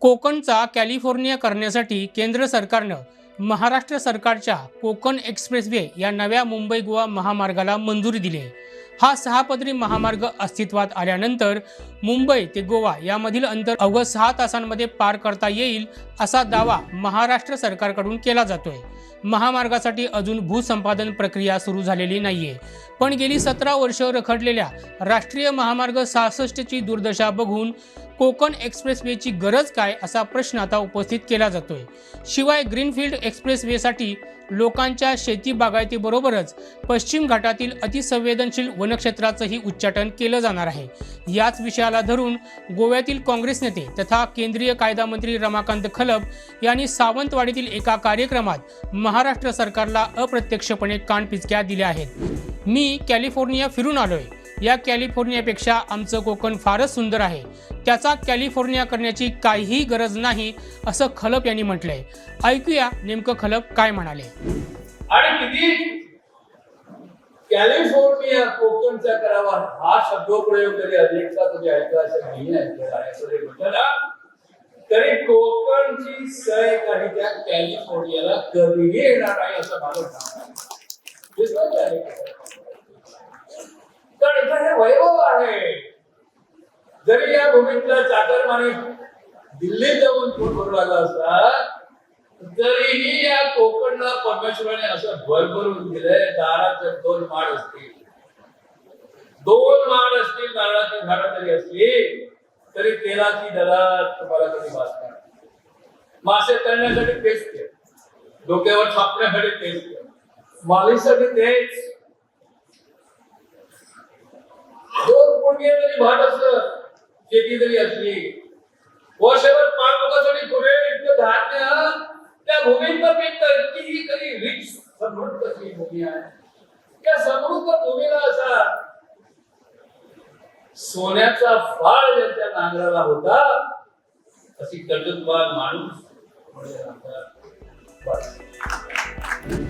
कोकणचा कॅलिफोर्निया करण्यासाठी केंद्र सरकारनं महाराष्ट्र सरकारच्या कोकण एक्सप्रेसवे या नव्या मुंबई गोवा महामार्गाला मंजुरी दिली आहे. हा सहापदरी महामार्ग अस्तित्वात आल्यानंतर मुंबई ते गोवा यामधील अंतर अवघ्या सहा तासांमध्ये पार करता येईल असा दावा महाराष्ट्र सरकारकडून केला जातोय. महामार्गासाठी अजून भूसंपादन प्रक्रिया सुरू झालेली नाहीये. पण गेली सतरा वर्ष रखडलेल्या राष्ट्रीय महामार्ग सहासष्टची दुर्दशा बघून कोकण एक्सप्रेसवेची गरज काय असा प्रश्न आता उपस्थित केला जातोय. शिवाय ग्रीनफील्ड एक्सप्रेसवेसाठी लोकांच्या शेती बागायतीबरोबरच पश्चिम घाटातील अतिसंवेदनशील वनक्षेत्राचंही उच्चाटन केलं जाणार आहे. याच विषयाला धरून गोव्यातील काँग्रेस नेते तथा केंद्रीय कायदा मंत्री रमाकांत खलप यांनी सावंतवाडीतील एका कार्यक्रमात महाराष्ट्र सरकारला अप्रत्यक्षपणे कानपिचक्या दिल्या आहेत. मी कॅलिफोर्निया फिरून आलोय. या कॅलिफोर्नियापेक्षा आमचं कोकण फारच सुंदर आहे. त्याचा कॅलिफोर्निया करण्याची काहीही गरज नाही असं खलप यांनी म्हटलंय. ऐकूया नेमकं खलप काय म्हणाले. आणि किती कॅलिफोर्निया कोकणच्या करावा हा शब्दप्रयोग जरी अनेकदा तुम्ही ऐकला असेल नाही ऐकलेला तरी कोकणची सय काही त्या कॅलिफोर्नियाला कधीही येणार नाही असं माझं म्हणणं आहे. कारण तर इथं हे वैभव आहे. जरी या भूमीतला चाकरमाने दिल्लीत जाऊन फोन करू लागला असता तरीही या कोकणला परमेश्वराने असं भरभरून दिलंय दाराचे दोन माड असतील. दोन माड असतील नारळाची झाडं तरी असली तरी तेलाची दरात तुम्हाला कधी वाचणार मासे तळण्यासाठी तेच ते. डोक्यावर छापण्यासाठी तेच ते. मालीसाठी तेच. दोन पुण्य जरी भात असत शेती जरी असली वर्षभर पाच रिच समृद्ध भूमी आहे त्या समृद्ध भूमीला असा सोन्याचा फाळ ज्यांच्या नांगराला होता अशी कर्जतवान माणूस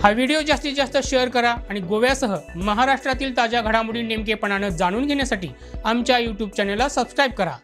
हा व्हिडिओ जास्तीत जास्त शेअर करा आणि गोव्यासह महाराष्ट्रातील ताज्या घडामोडी नेमकेपणानं जाणून घेण्यासाठी आमच्या यूट्यूब चॅनलला सबस्क्राईब करा.